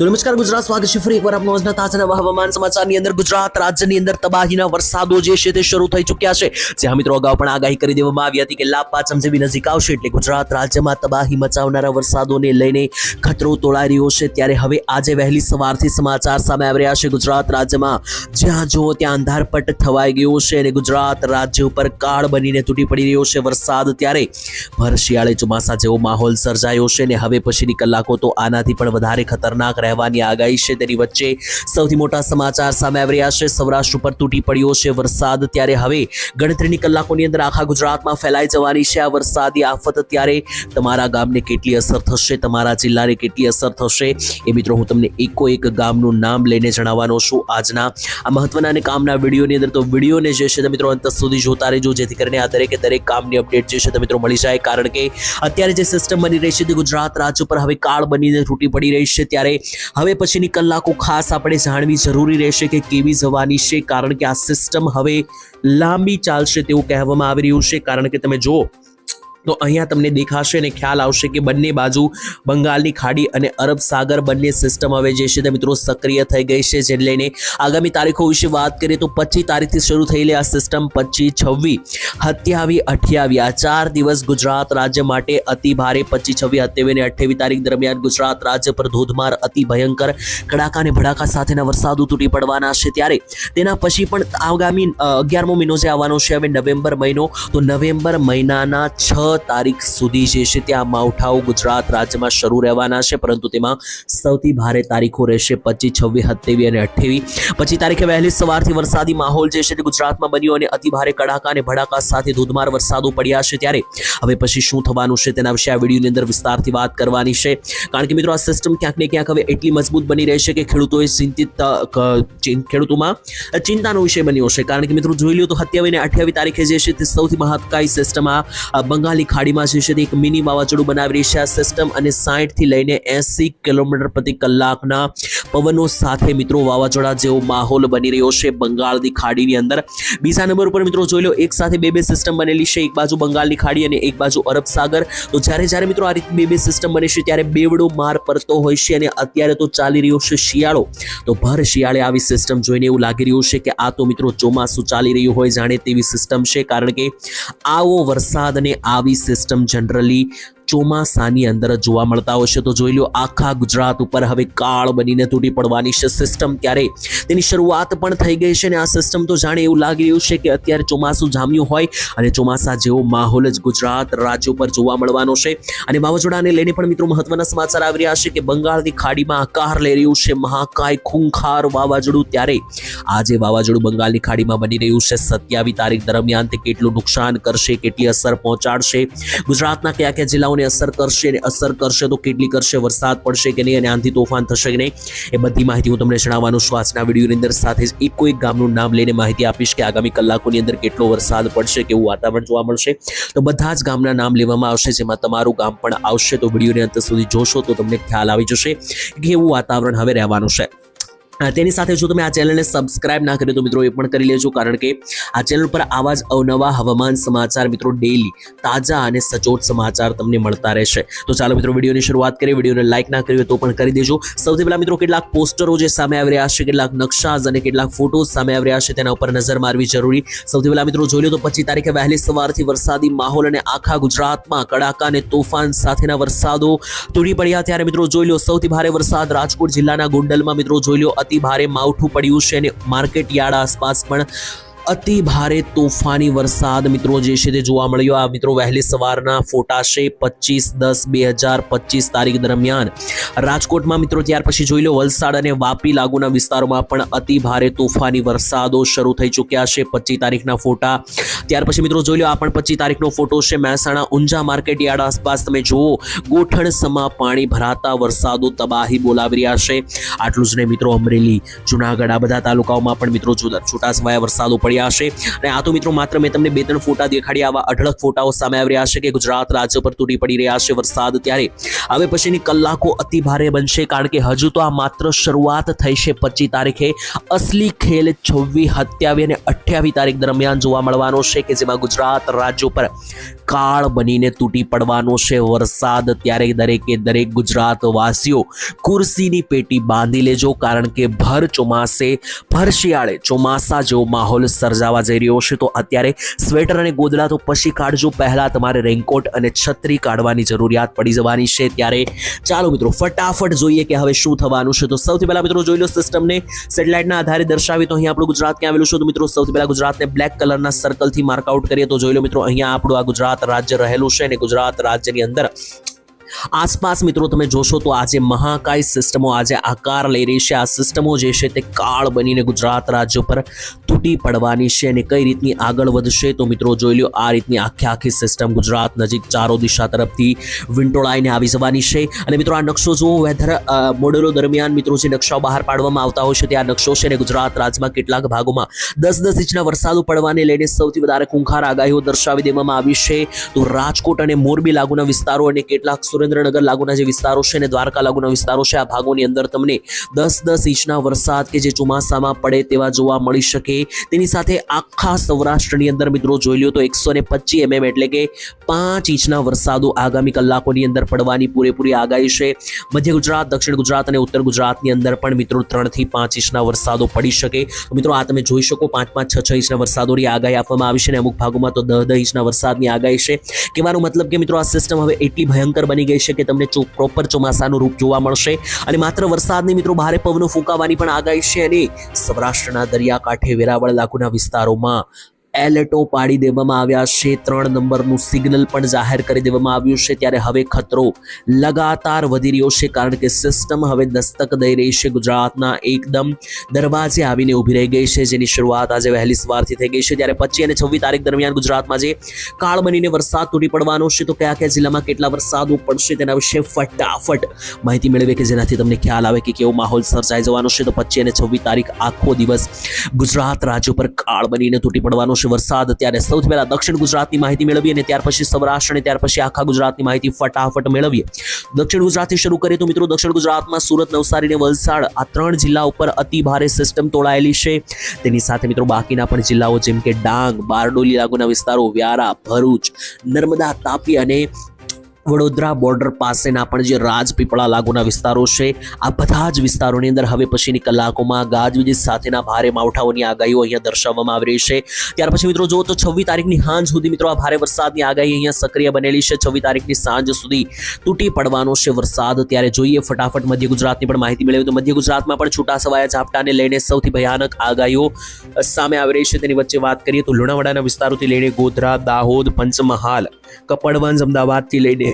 તો નમસ્કાર, ગુજરાત સ્વાગત છે ફરી એકવાર આપનો આજના તાજા હવામાન સમાચારની અંદર. ગુજરાત રાજ્યની અંદર તબાહીના વરસાદો જે છે તે શરૂ થઈ ચૂક્યા છે. જ્યાં મિત્રો અગાઉ પણ આગાહી કરી દેવામાં આવી હતી કે લાપા પાંચમ જેવી નજીક આવશે એટલે ગુજરાત રાજ્યમાં તબાહી મચાવનારા વરસાદોને લઈને ખતરો તોળાઈ રહ્યો છે. ત્યારે હવે આજે વહેલી સવારથી સમાચાર સામે આવી રહ્યા છે. ગુજરાત રાજ્યમાં જ્યાં જુઓ ત્યાં અંધારપટ થવાઈ ગયો છે અને ગુજરાત રાજ્ય ઉપર કાળ બનીને તૂટી પડી રહ્યો છે વરસાદ. ત્યારે ભર શિયાળે ચોમાસા જેવો માહોલ સર્જાયો છે અને હવે પછીની કલાકો તો આનાથી પણ વધારે ખતરનાક રહેવાની આગાહી છે. તેની વચ્ચે સૌથી મોટા સમાચાર સામે આવી રહ્યા છે. સૌરાષ્ટ્ર ઉપર તૂટી પડ્યો છે વરસાદ. ત્યારે હવે ગણતરીની કલાકોની અંદર આખા ગુજરાતમાં ફેલાઈ જવાની છે આ વરસાદી આફત. ત્યારે તમારા ગામને કેટલી અસર થશે? તમારા જિલ્લાને કેટલી અસર થશે? એ મિત્રો હું તમને એકો એક ગામનું નામ લઈને જણાવવાનો છું. આજના આ મહત્વના અને કામના વિડીયોની અંદર તો વિડીયોને જે છે મિત્રો અંત સુધી જોતા રહેજો. જેથી કરીને આ દરેકે દરેક કામની અપડેટ જે છે તે મિત્રો મળી જાય. કારણ કે અત્યારે જે સિસ્ટમ બની રહી છે તે ગુજરાત રાજ્ય પર હવે કાળ બનીને તૂટી પડી રહી છે. ત્યારે હવે પછીની કલાકો ખાસ આપણે જાણવી જરૂરી રહેશે કે કેવી જવાની છે, કારણ કે આ સિસ્ટમ હવે લાંબી ચાલશે તેવું કહેવામાં આવી રહ્યું છે. કારણ કે તમે જુઓ તો અહીંયા તમને દેખાશે અને ખ્યાલ આવશે કે બંને બાજુ બંગાળની ખાડી અને અરબ સાગર બંને સિસ્ટમ હવે જે છે તે મિત્રો સક્રિય થઈ ગઈ છે, જેને લઈને આગામી તારીખો વિશે વાત કરીએ તો પચીસ તારીખથી શરૂ થયેલી આ સિસ્ટમ પચીસ છવ્વીસ સત્યાવી અઠ્યાવી આ ચાર દિવસ ગુજરાત રાજ્ય માટે અતિ ભારે પચીસ છવ્વીસ સત્યાવી અને અઠ્યાવી તારીખ દરમિયાન ગુજરાત રાજ્ય પર ધોધમાર અતિ ભયંકર કડાકા અને ભડાકા સાથેના વરસાદો તૂટી પડવાના છે. ત્યારે તેના પછી પણ આગામી અગિયારમો મહિનો જે આવવાનો છે, હવે નવેમ્બર મહિનો, તો નવેમ્બર મહિનાના છ તારીખ સુધી જે છે ત્યાં માવઠાઓ ગુજરાત રાજ્યમાં શરૂ રહેવાના છે પરંતુ તેમાં સૌથી ભારે તારીખો રહેશે પચીસ છવ્વીસ સત્યાવી અને અઠ્યાવી પછી તારીખે વહેલી સવારથી વરસાદી માહોલ જે છે તે ગુજરાતમાં બન્યો અને અતિભારે કડાકા અને ભડાકા સાથે ધોધમાર વરસાદો પડ્યા છે ત્યારે. હવે પછી શું થવાનું છે તેના વિશે આ વિડીયોની અંદર વિસ્તારથી વાત કરવાની છે. કારણ કે મિત્રો આ સિસ્ટમ ક્યાંક ને ક્યાંક હવે એટલી મજબૂત બની રહેશે કે ખેડૂતોએ ચિંતિત ખેડૂતોમાં ચિંતાનો વિષય બન્યો છે. કારણ કે મિત્રો જોઈ લો તો સત્યાવી અને અઠ્યાવી તારીખે જે છે તે સૌથી મહત્કારી સિસ્ટમ આ અ, બંગાળની ખાડીમાં જે છે એક મિની વાવાઝોડું બનાવી રહી છે આ સિસ્ટમ અને સાહીઠથી લઈને એસી કિલોમીટર પ્રતિ કલાકના પવનો સાથે મિત્રો વાવાઝોડા જેવો માહોલ બની રહ્યો છે બંગાળની ખાડીની અંદર. બીજા નંબર ઉપર મિત્રો જોઈ લો, એક સાથે બે બે સિસ્ટમ બનેલી છે. એક બાજુ બંગાળની ખાડી અને એક બાજુ અરબ સાગર. તો જ્યારે જ્યારે મિત્રો આ રીતે બે બે સિસ્ટમ બને છે, ત્યારે બેવડો માર પડતો હોય છે અને અત્યારે તો ચાલી રહ્યો છે શિયાળો. તો ભર શિયાળે આવી સિસ્ટમ જોઈને એવું લાગી રહ્યું છે કે આ તો મિત્રો ચોમાસું ચાલી રહ્યું હોય, જાણે તેવી સિસ્ટમ છે. કારણ કે આવો વરસાદ અને આવી સિસ્ટમ જનરલી ચોમાસાની અંદર જોવા મળતા હોય તો જોઈ લો, આખા ગુજરાત ઉપર હવે કાળ બનીને તૂટી પડવાની છે સિસ્ટમ ત્યારે તેની શરૂઆત પણ થઈ ગઈ છે અને આ સિસ્ટમ તો જાણે એવું લાગી રહ્યું છે કે અત્યારે ચોમાસું જામ્યું હોય અને ચોમાસા જેવો માહોલ જ ગુજરાત રાજ્ય ઉપર જોવા મળવાનો છે. અને વાવાઝોડાને લઈને પણ મિત્રો મહત્વના સમાચાર આવી રહ્યા છે કે બંગાળની ખાડીમાં આકાર લઈ રહ્યું છે મહાકાય ખૂંખાર વાવાઝોડું ત્યારે. આજે વાવાઝોડું બંગાળની ખાડીમાં બની રહ્યું છે. સત્યાવી તારીખ દરમિયાન તે કેટલું નુકસાન કરશે, કેટલી અસર પહોંચાડશે? ગુજરાતના કયા કયા જિલ્લાઓને અસર કરશે અને અસર કરશે તો કેટલી કરશે, વરસાદ પડશે કે નહીં અને આંધી તોફાન થશે કે નહીં, એ બધી માહિતી હું તમને જણાવવાનું છું આજના વિડીયોની અંદર. સાથે જ એક એક ગામનું નામ લઈને માહિતી આપીશ કે આગામી કલાકોની અંદર કેટલો વરસાદ પડશે, કેવું વાતાવરણ જોવા મળશે. તો બધા જ ગામના નામ લેવામાં આવશે, જેમાં તમારું ગામ પણ આવશે. તો વિડીયોને અંત સુધી જોશો તો તમને ખ્યાલ આવી જશે કે એવું વાતાવરણ હવે રહેવાનું છે. તેની સાથે જો તમે આ ચેનલને સબસ્ક્રાઇબ ના કરી તો મિત્રો એ પણ કરી લેજો, કારણ કે આ ચેનલ પર આવા જ અવનવા હવામાન સમાચાર મિત્રો ડેલી તાજા અને સચોટ સમાચાર તમને મળતા રહેશે. તો ચાલો મિત્રો વિડીયોની શરૂઆત કરીએ. વિડીયોને લાઇક ના કરી તો પણ કરી દેજો. સૌથી પહેલા મિત્રો કેટલાક પોસ્ટરો જે સામે આવી રહ્યા છે, કેટલાક નકશાઝ અને કેટલાક ફોટોઝ સામે આવી રહ્યા છે, તેના ઉપર નજર મારવી જરૂરી. સૌથી પહેલા મિત્રો જોઈ લો તો પચીસ તારીખે વહેલી સવારથી વરસાદી માહોલ અને આખા ગુજરાતમાં કડાકા અને તોફાન સાથેના વરસાદો તૂટી પડ્યા. ત્યારે મિત્રો જોઈ લો સૌથી ભારે વરસાદ રાજકોટ જિલ્લાના ગોંડલમાં મિત્રો જોઈ લો અતિ ભારે માવઠું પડ્યું છે અને માર્કેટ યાર્ડ આસપાસ પણ અતિ ભારે તોફાની વરસાદ મિત્રો જે છે તે જોવા મળ્યો. આ મિત્રો વહેલી સવારના ફોટા છે પચીસ દસ બે હજાર પચીસ તારીખ દરમિયાન. રાજકોટમાં મિત્રો ત્યાર પછી જોઈ લો વલસાડ અને વાપી લાગુના વિસ્તારોમાં પણ અતિ ભારે તોફાની વરસાદો શરૂ થઈ ચૂક્યા છે પચીસ તારીખના ફોટા. ત્યાર પછી મિત્રો જોઈ લો આ પણ પચીસ તારીખનો ફોટો છે મહેસાણા ઊંઝા માર્કેટ યાર્ડ આસપાસ તમે જુઓ ગોઠણ સમા પાણી ભરાતા વરસાદો તબાહી બોલાવી રહ્યા છે. આટલું જ નહીં મિત્રો અમરેલી, જુનાગઢ આ બધા તાલુકાઓમાં પણ મિત્રો છૂટાછવાયા વરસાદો પડ્યા છે અને આ તો મિત્રો માત્ર મેં તમને બે ત્રણ ફોટા દેખાડ્યા આવા અઢળક ફોટાઓ સામે આવી રહ્યા છે કે ગુજરાત રાજ્ય પર તૂટી પડી રહ્યા છે વરસાદ ત્યારે. હવે પછીની કલાકો અતિ ભારે બનશે કારણ કે હજુ તો આ માત્ર શરૂઆત થઈ છે પચીસ તારીખે. અસલી ખેલ છવ્વીસ, સત્યાવીસ અને અઠ્યાવીસ તારીખ દરમિયાન જોવા મળવાનો છે કે જેમાં ગુજરાત રાજ્ય પર કાળ બનીને તૂટી પડવાનો છે વરસાદ. ત્યારે દરેકે દરેક ગુજરાત વાસીઓ ખુરશીની પેટી બાંધી લેજો કારણ કે ભર ચોમાસે, ભર શિયાળે ચોમાસા જેવો માહોલ સર્જાવા જઈ રહ્યો છે. તો અત્યારે સ્વેટર અને ગોદડા તો પછી કાઢજો. પહેલાં તમારે રેનકોટ અને છત્રી કાઢવાની જરૂરિયાત પડી જવાની છે. ત્યારે ચાલો મિત્રો, ફટાફટ જોઈએ કે હવે શું થવાનું છે. તો સૌથી પહેલા મિત્રો જોઈ લો સિસ્ટમને. સેટેલાઇટના આધારે દર્શાવી તો અહીં આપણું ગુજરાત ક્યાં આવેલું છે. તો મિત્રો સૌથી પહેલાં ગુજરાતને બ્લેક કલરના સર્કલથી માર્કઆઉટ કરીએ. તો જોઈ લો મિત્રો, અહીંયા આપણું આ ગુજરાત રાજ્ય રહેલું છે અને ગુજરાત રાજ્યની અંદર આસપાસ મિત્રો તમે જોશો તો આજે મહાકાય સિસ્ટમો આજે આકાર લઈ રહી છે, આ સિસ્ટમો જે છે તે કાળ બનીને ગુજરાત રાજ્ય પર તૂટી પડવાની છે અને કઈ રીતની આગળ વધશે તો મિત્રો જોઈ લો આ રીતની આખી આખી સિસ્ટમ ગુજરાત નજીક ચારો દિશા તરફથી વિંટોળાઈને આવી જવાની છે. અને મિત્રો આ નકશો જુઓ વેધર મોડેલો દરમિયાન મિત્રો જે નકશાઓ બહાર પાડવામાં આવતા હોય છે તે આ નકશો છે અને ગુજરાત રાજ્યમાં કેટલાક ભાગોમાં દસ દસ ઇંચના વરસાદો પડવાને લઈને સૌથી વધારે ખૂંખાર આગાહીઓ દર્શાવી દેવામાં આવી છે. તો રાજકોટ અને મોરબી લાગુના વિસ્તારો અને કેટલાક સુરેન્દ્રનગર લાગુના જે વિસ્તારો છે અને દ્વારકા લાગુના વિસ્તારો છે, આ ભાગોની અંદર તમને દસ દસ ઇંચના વરસાદ કે જે ચોમાસામાં પડે તેવા જોવા મળી શકે. તેની સાથે આખા સૌરાષ્ટ્રની અંદર મિત્રો જોઈ લો તો એકસો ને પચીસ એમએમ એટલે કે પાંચ ઇંચના વરસાદો આગામી કલાકોની અંદર પડવાની પૂરેપૂરી આગાહી છે. મધ્ય ગુજરાત, દક્ષિણ ગુજરાત અને ઉત્તર ગુજરાતની અંદર પણ મિત્રો ત્રણથી પાંચ ઇંચના વરસાદો પડી શકે. મિત્રો આ તમે જોઈ શકો પાંચ પાંચ છ છ ઇંચના વરસાદોની આગાહી આપવામાં આવી છે અને અમુક ભાગોમાં તો દહ દહ ઇંચના વરસાદની આગાહી છે. કહેવાનો મતલબ કે મિત્રો આ સિસ્ટમ હવે એટલી ભયંકર બની ગઈ છે કે તમને પ્રોપર ચોમાસાનું રૂપ જોવા મળશે. અને માત્ર વરસાદની મિત્રો, ભારે પવનો ફૂંકાવાની પણ આગાહી છે. અને સૌરાષ્ટ્રના દરિયાકાંઠે વેરાવળ લાગુના વિસ્તારોમાં એલર્ટો પાડી દેવામાં આવ્યા છે. ત્રણ નંબરનું સિગ્નલ પણ જાહેર કરી દેવામાં આવ્યું છે. ત્યારે હવે ખતરો લગાતાર વધી રહ્યો છે કારણ કે સિસ્ટમ હવે દસ્તક દઈ રહી છે. ગુજરાતના એકદમ દરવાજે આવીને ઊભી રહી ગઈ છે. જેની શરૂઆત આજે વહેલી સવારથી થઈ ગઈ છે. ત્યારે પચીસ અને છવ્વીસ તારીખ દરમિયાન ગુજરાતમાં જે કાળ બનીને વરસાદ તૂટી પડવાનો છે, તો કયા કયા જિલ્લામાં કેટલા વરસાદ પડશે તેના વિશે ફટાફટ માહિતી મેળવે કે જેનાથી તમને ખ્યાલ આવે કે કેવો માહોલ સર્જાઈ જવાનો છે. તો પચીસ અને છવ્વીસ તારીખ આખો દિવસ ગુજરાત રાજ્ય પર કાળ બનીને તૂટી પડવાનો છે વરસાદ, ત્યારે સૌથી પહેલા દક્ષિણ ગુજરાતની માહિતી મેળવીએ અને ત્યાર પછી સૌરાષ્ટ્ર અને ત્યાર પછી આખા ગુજરાતની માહિતી ફટાફટ મેળવીએ. દક્ષિણ ગુજરાતથી શરૂ કરીએ તો મિત્રો દક્ષિણ ગુજરાતમાં સુરત, નવસારી અને વલસાડ આ ત્રણ જિલ્લા ઉપર અતિ ભારે સિસ્ટમ તોડાયેલી છે. તેની સાથે મિત્રો બાકીના પણ જિલ્લાઓ જેમ કે ડાંગ, બારડોલી લાગુના વિસ્તારો, વ્યારા, ભરૂચ, નર્મદા, તાપી અને વડોદરા બોર્ડર પાસેના પણ જે રાજપીપળા લાગુના વિસ્તારો છે, આ બધા જ વિસ્તારોની અંદર હવે પછીની કલાકોમાં ગાજવીજ સાથેના ભારે માવઠાઓની આગાહીઓ અહીંયા દર્શાવવામાં આવી રહી છે. ત્યાર પછી મિત્રો જુઓ તો છવ્વીસ તારીખની સાંજ સુધી મિત્રો આ ભારે વરસાદની આગાહી અહીંયા સક્રિય બનેલી છે. છવ્વીસ તારીખની સાંજ સુધી તૂટી પડવાનો છે વરસાદ. ત્યારે જોઈએ ફટાફટ મધ્ય ગુજરાતની પણ માહિતી મેળવી તો મધ્ય ગુજરાતમાં પણ છૂટાછવાયા ઝાપટાને લઈને સૌથી ભયાનક આગાહીઓ સામે આવી રહી છે. તેની વચ્ચે વાત કરીએ તો લુણાવાડાના વિસ્તારોથી લઈને ગોધરા, દાહોદ, પંચમહાલ, કપડવંજ, અમદાવાદથી લઈને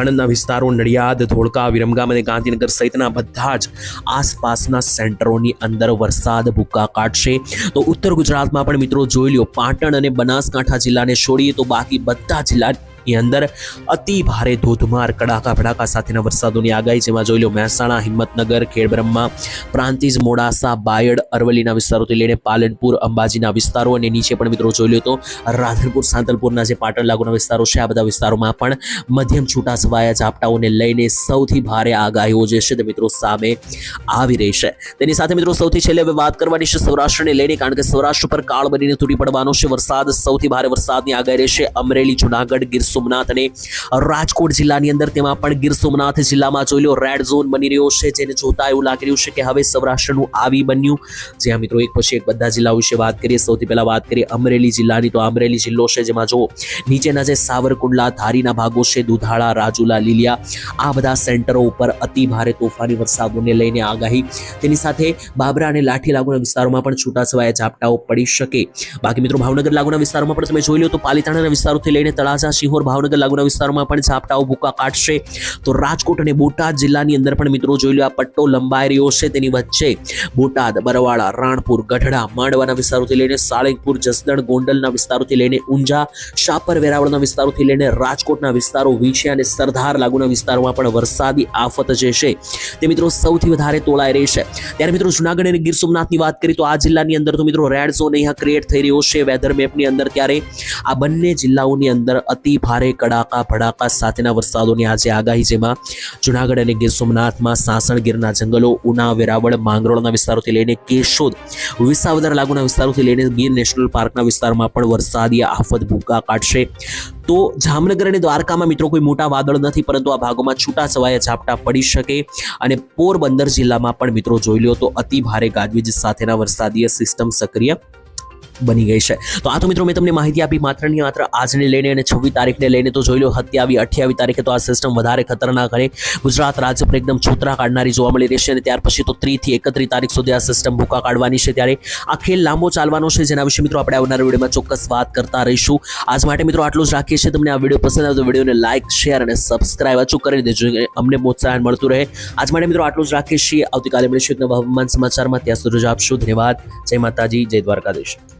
આણંદના વિસ્તારો નડિયાદ, ધોળકા, વિરમગામ અને ગાંધીનગર સહિતના બધા જ આસપાસના સેન્ટરોની અંદર વરસાદ ભૂકા કાઢશે. તો ઉત્તર ગુજરાતમાં પણ મિત્રો જોઈ લ્યો, પાટણ અને બનાસકાંઠા જિલ્લાને છોડીએ તો બાકી બધા જિલ્લા ની અંદર અતિ ભારે ધોધમાર કડાકા ભડાકા સાથેના વરસાદોની આગાહી. જેમાં જોઈ લો મહેસાણા, હિંમતનગર, ખેડબ્રહ્મા, પ્રાંતિજ, મોડાસા, બાયડ, અરવલ્લીના વિસ્તારોથી લઈને પાલનપુર, અંબાજીના વિસ્તારો અને નીચે પણ મિત્રો જોઈ લો તો રાધનપુર, સાંતલપુરના જે પાટણ લાગુના વિસ્તારો છે, આ બધા વિસ્તારોમાં પણ મધ્યમ છૂટાછવાયા ઝાપટાઓને લઈને સૌથી ભારે આગાહીઓ જે છે તે મિત્રો સામે આવી રહી છે. તેની સાથે મિત્રો સૌથી છેલ્લે હવે વાત કરવાની છે સૌરાષ્ટ્રને લઈને, કારણ કે સૌરાષ્ટ્ર પર કાળ બનીને તૂટી પડવાનો છે. વરસાદ, સૌથી ભારે વરસાદની આગાહી રહેશે અમરેલી, જુનાગઢ ગીર સોમનાથ અને રાજકોટ જિલ્લાની અંદર. તેમાં પણ ગીર સોમનાથ જિલ્લામાં જોઈ લો રેડ ઝોન બની રહ્યો છે. જેને જોતા એવું લાગી રહ્યું છે કે હવે સૌરાષ્ટ્રનું આવી બન્યું. જ્યાં મિત્રો, એક પછી એક બધા જિલ્લા વિશે વાત કરીએ. સૌથી પહેલા વાત કરીએ અમરેલી જિલ્લાની. તો અમરેલી જિલ્લો છે જેમાં જો નીચેના જે સાવરકુંડલા, ધારીના ભાગો છે, દુધાળા, રાજુલા, લીલિયા, આ બધા સેન્ટરો ઉપર અતિ ભારે તોફાની વરસાદોને લઈને આગાહી. તેની સાથે બાબરા અને લાઠી લાગુના વિસ્તારોમાં પણ છૂટાછવાયા ઝાપટાઓ પડી શકે. બાકી મિત્રો, ભાવનગર લાગુના વિસ્તારોમાં પણ તમે જોઈ લો તો પાલીતાણાના વિસ્તારોથી લઈને તળાજા, શિહોર ભાવનગર લાગુના વિસ્તારોમાં પણ ઝાપટાઓ ભૂકા કાઢશે તો રાજકોટ અને બોટાદ જિલ્લાની અંદર પણ મિત્રો જોઈ લો આ પટ્ટો લંબાઈ રહ્યો છે. તેની વચ્ચે બોટાદ, બરવાળા, રાણપુર, ગઢડા, માંડવાના વિસ્તારોથી લઈને સાળંગપુર, જસદણ, ગોંડલના વિસ્તારોથી લઈને ઊંઝા, શાપર, વેરાવળના વિસ્તારોથી લઈને રાજકોટના વિસ્તારો વિશે અને સરદાર લાગુના વિસ્તારોમાં પણ વરસાદી આફત જે છે તે મિત્રો સૌથી વધારે તોળાઈ રહી છે. ત્યારે મિત્રો જુનાગઢ અને ગીર સોમનાથની વાત કરીએ તો આ જિલ્લાની અંદર તો મિત્રો રેડ ઝોન અહીંયા ક્રિએટ થઈ રહ્યો છે. વેધર મેપની અંદર ત્યારે આ બંને જિલ્લાઓની અંદર અતિ ભારે કડાકા ભડાકા સાથેના વરસાદોની આજે આગાહી, જેમાં જુનાગઢ અને ગીર સોમનાથમાં સાસણ ગીરના જંગલો, ઉના, વેરાવળ, માંગરોળના વિસ્તારોથી લઈને કેશોદ, વિસાવદર લાગુના વિસ્તારોથી લઈને ગીર નેશનલ પાર્કના વિસ્તારમાં પણ વરસાદી આફત ભૂકા કાઢશે. તો જામનગર અને દ્વારકામાં મિત્રો કોઈ મોટા વાદળ નથી, પરંતુ આ ભાગોમાં છૂટા છવાયા ઝાપટા પડી શકે અને પોરબંદર જિલ્લામાં પણ મિત્રો જોઈ લો તો અતિ ભારે ગાજવીજ સાથેના વરસાદીય સિસ્ટમ સક્રિય બની ગઈ છે. તો આ તો મિત્રો મેં તમને માહિતી આપી માત્ર ને માત્ર આજને લઈને અને છવ્વીસ તારીખને લઈને તો જોઈ લો સત્યાવી અઠ્યાવીસ તારીખે તો આ સિસ્ટમ વધારે ખતરનાક અને ગુજરાત રાજ્ય પર એકદમ છોતરા કાઢનારી જોવા મળી રહેશે અને ત્યાર પછી તો ત્રીસથી એકત્રીસ તારીખ સુધી આ સિસ્ટમ ભૂકા કાઢવાની છે. ત્યારે આ ખેલ લાંબો ચાલવાનો છે. જેના વિશે મિત્રો આપણે આવનારા વિડીયોમાં ચોક્કસ વાત કરતા રહીશું. આજ માટે મિત્રો આટલું જ રાખીએ છીએ. તમને આ વીડિયો પસંદ આવે તો વિડીયોને લાઇક શેર અને સબસ્ક્રાઇબ અચૂક કરી દેજો. અમને પ્રોત્સાહન મળતું રહે. આજ માટે મિત્રો આટલું જ રાખીએ છીએ. આવતીકાલે મળીશું એક નવા હવામાન સમાચારમાં. ત્યાં સુધી આપશો. ધન્યવાદ. જય માતાજી. જય દ્વારકાધીશ.